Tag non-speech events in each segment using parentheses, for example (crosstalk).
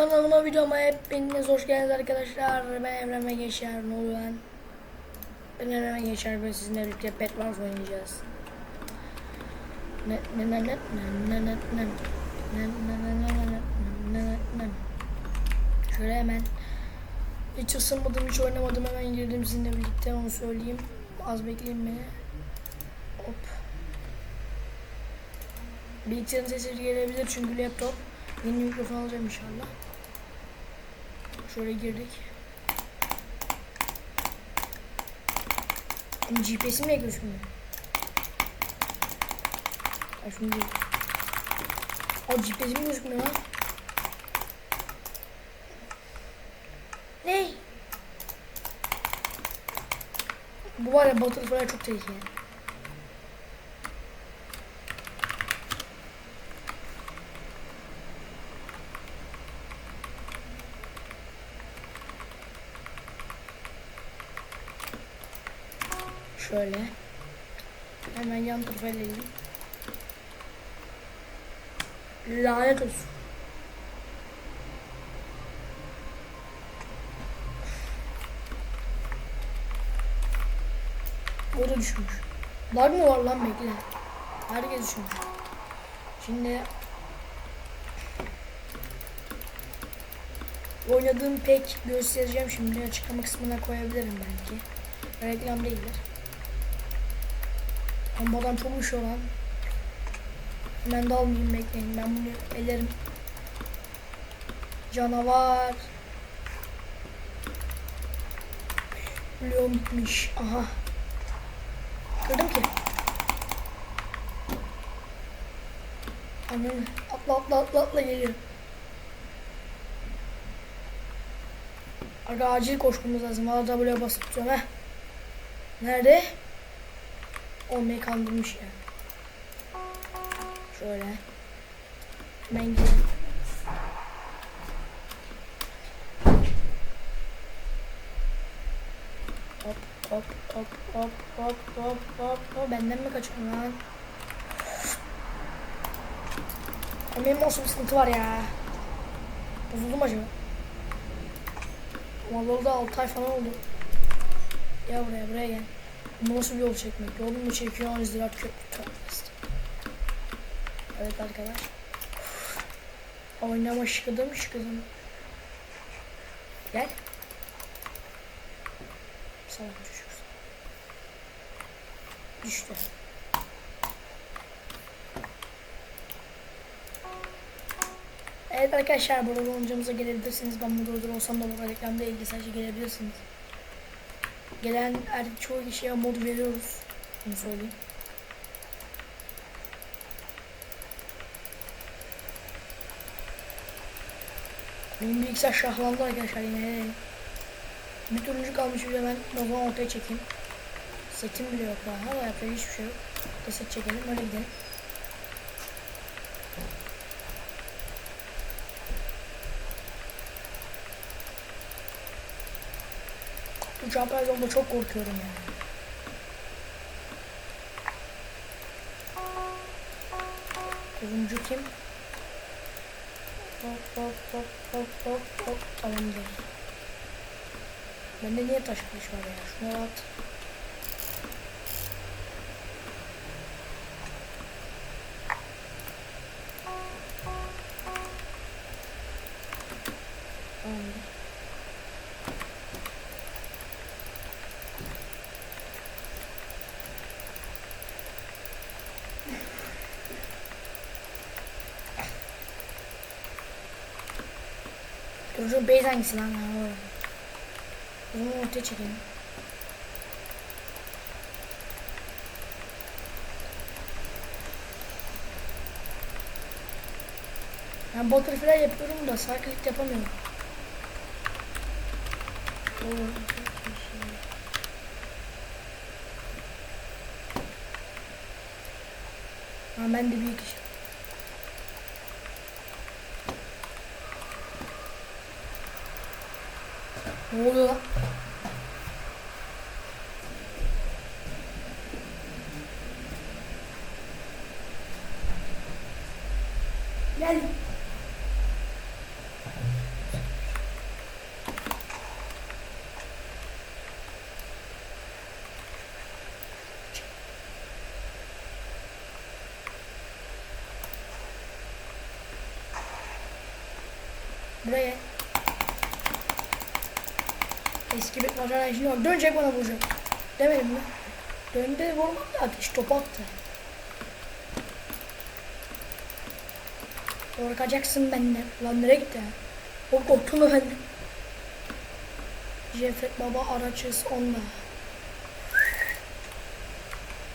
Kanalıma videoma hepiniz hoş geldiniz arkadaşlar. Ben Emre Geçer. Ne oluyor lan? Ben Emre Geçer ve sizinle birlikte Wars oynayacağız. Ne ne ne ne ne ne ne ne ne ne ne ne ne ne ne Şöyle hemen hiç ısınmadım, hiç oynamadım. Hemen girdim sizinle birlikte onu söyleyeyim. Az bekleyin beni. Hop. Bilgisayarın sesi gelebilir çünkü laptop. Yeni mikrofon alacağım inşallah. Şöyle girdik. GPS'i mi ekliyor şimdi? Ya şimdi... Aa GPS'i mi gözükmüyor lan? Ne? Bu var ya Battlefy'a çok tehlikeli. Şöyle. Hemen yan tarafa ilerleyelim. Lanet olsun. O da düşmüş. Lag mı var lan bekle. Herkes düşmüş. Şimdi oynadığım pek göstereceğim şimdi açıklama kısmına koyabilirim belki. Reklam değildir. Adam çok üşüyor lan. Hemen de almayayım bekleyin. Ben bunu elerim. Canavar. Leon bitmiş. Aha. Kırdım ki. Ananı. Atla atla atla atla geliyor. Aga acil koşmamız lazım. W'ye basıp tutuyorum heh. Nerede? Olmayı kandırmış ya. Şöyle. Gidelim. Hop hop hop hop hop hop hop hop benden mi kaçıyorsun lan? Benim nasıl bir sıkıntı var ya? Bozuldu mu acaba? Vallahi da 6 ay falan oldu. Gel buraya buraya gel. Bu nasıl bir yol çekmek? Yolumu çekiyor an izdirak köprü Evet arkadaş. Oynama şıkıdım şıkıdım. Gel. Salak çocuk. Düştü. Evet arkadaşlar burada oyuncumuza gelebilirsiniz. Ben burada olsam da bu reklamda ilgili sadece gelebilirsiniz. Gelen her çoğu kişiye mod veriyoruz. Bunu söyleyeyim. Benim bilgisayar şahlandı arkadaşlar yine. Bir turuncu kalmış bir de ben zaman ortaya çekeyim. Setim bile yok daha. Yapacak hiçbir şey yok. Bir set çekelim öyle gidelim. Bu çapraz yolda çok korkuyorum yani. Turuncu kim? Hop hop hop hop hop hop tamamdır. Bende niye taş kılıç var ya? Şunu at. Tamamdır. Çocuğun base hangisi lan? Bunu ortaya çekelim. Ben butterfly yapıyorum da sağ klik yapamıyorum. Ha ben de büyük iş. Ne oluyor lan? Gel. Buraya. Eski bir şimdi bak dönecek bana vuracak. Demedim mi? Döndü vurmadı ateş topu attı. Korkacaksın benden. Lan nereye gitti? O korktun mu benden? Cevdet baba araçız onunla.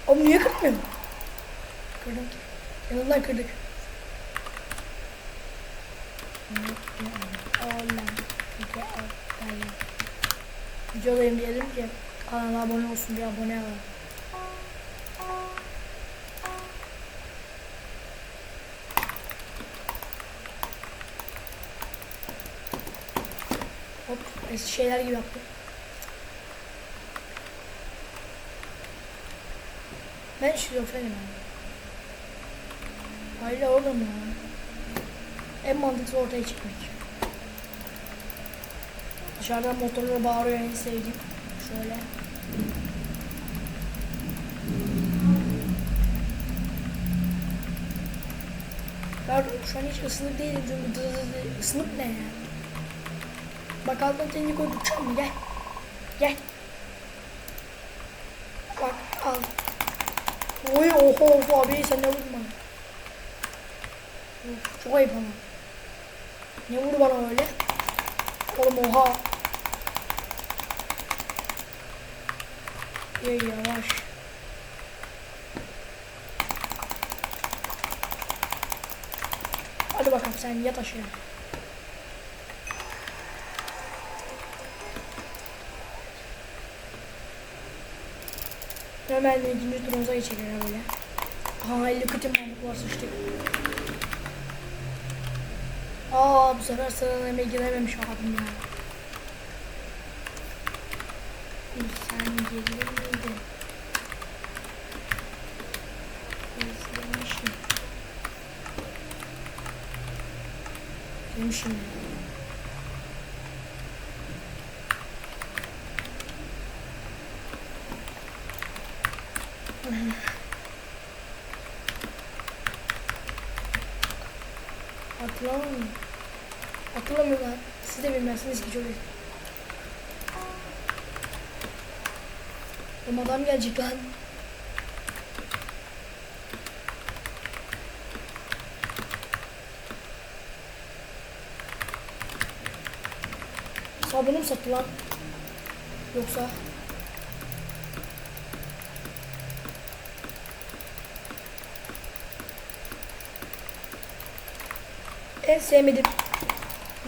Oğlum niye kırmıyorsun? Kırdım. Yanından kırdık. Oğlum. Videodayım diyelim ki kanala abone olsun bir abone al. Hop eski şeyler gibi yaptım. Ben şizofrenim abi. Hayır orada mı? En mantıklı ortaya çıkmak. Dışarıdan motorla bağırıyor en sevdiğim. Şöyle. Ben şu an hiç ısınık değilim çünkü dı ısınık ne ya? Bak altına tenini koy uçacağım mı? Gel. Gel. Bak al. Oy oho oho abi sen ne bana? Of, çok ayıp ama. Ne vurdu bana öyle? Oğlum oha. Ya yavaş. Hadi bakalım sen yat aşağı. Hemen ikinci turumuza geçelim böyle. Aha 50 kıtım var sıçtık. Aa bu sefer sıralamaya girememiş abim ya. Sen gelir İzlemişim. Hatırlamıyorum. Hatırlamıyorum lan. Siz de bilmezsiniz ki çok. Oğlum adam gelecek lan. Sabunu mu sattı lan? Yoksa? En sevmediğim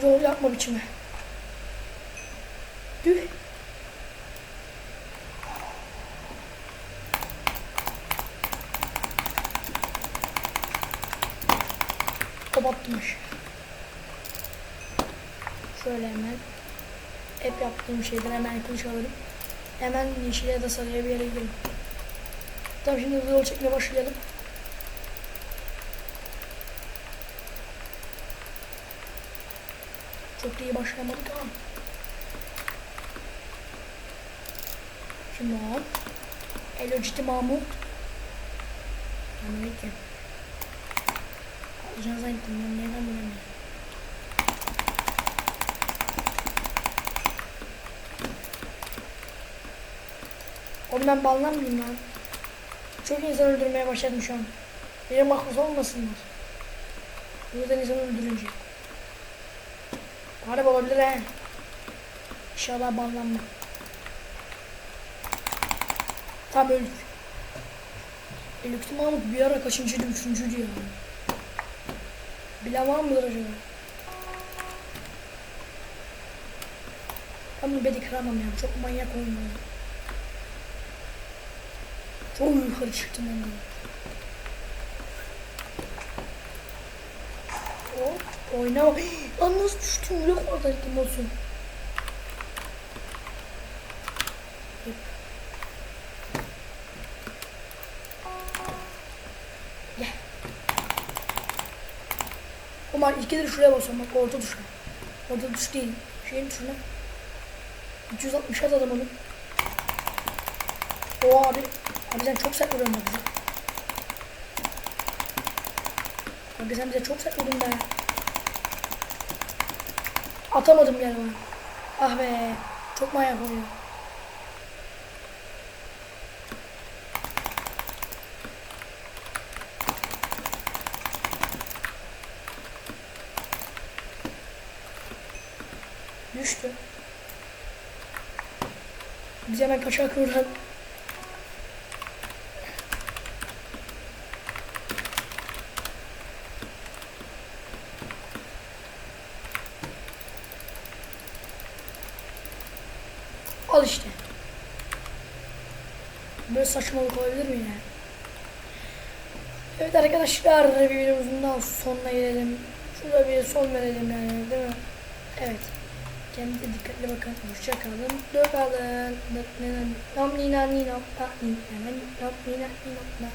yol yapma biçimi. Tüh. Kapattım aşağı. Şöyle hemen. Hep yaptığım şeyden hemen kılıç alırım. Hemen yeşile ya da sarıya bir yere gidelim. Tamam şimdi hızlı yol çekmeye başlayalım. Çok iyi başlamadık ama. Şimdi hop. Elo ciddi Mahmut. Aleyküm. Alacağını zannettim ben neden bilemiyorum. Oğlum ben banlanmayayım lan. Çok insan öldürmeye başladım şu an. Beni mahpus olmasınlar. Bu yüzden insan öldürünce. Harbi olabilir he. İnşallah banlanma. Tam öldük. Elükte Mahmut bir ara kaçıncıydı? Üçüncüydü ya. Bilen var mıdır acaba? Ben bunu bedi kıramam ya. Çok manyak oynuyor. Çok yukarı çıktım de. Hop. Oyna. (gasps) Lan nasıl düştüm? Öyle kadar kim olsun. Umar ikidir şuraya basıyorum bak orta tuşa. Orta tuş değil. Şeyin tuşuna. 260 at adam onu. O abi. Abi sen çok sert vuruyorsun bize. Abi sen bize çok sert vurdun be. Atamadım galiba. Ah be. Çok manyak oluyor. Düştü. Biz hemen kaçak buradan. Al işte. Böyle saçmalık olabilir mi yani? Evet arkadaşlar bir videomuzun daha sonuna gelelim. Şurada bir son verelim yani değil mi? Evet. Kendinize dikkatli bakın. Hoşça kalın. Dur kalın. Nam nina nina. Nam nina nina. Nam nina nina.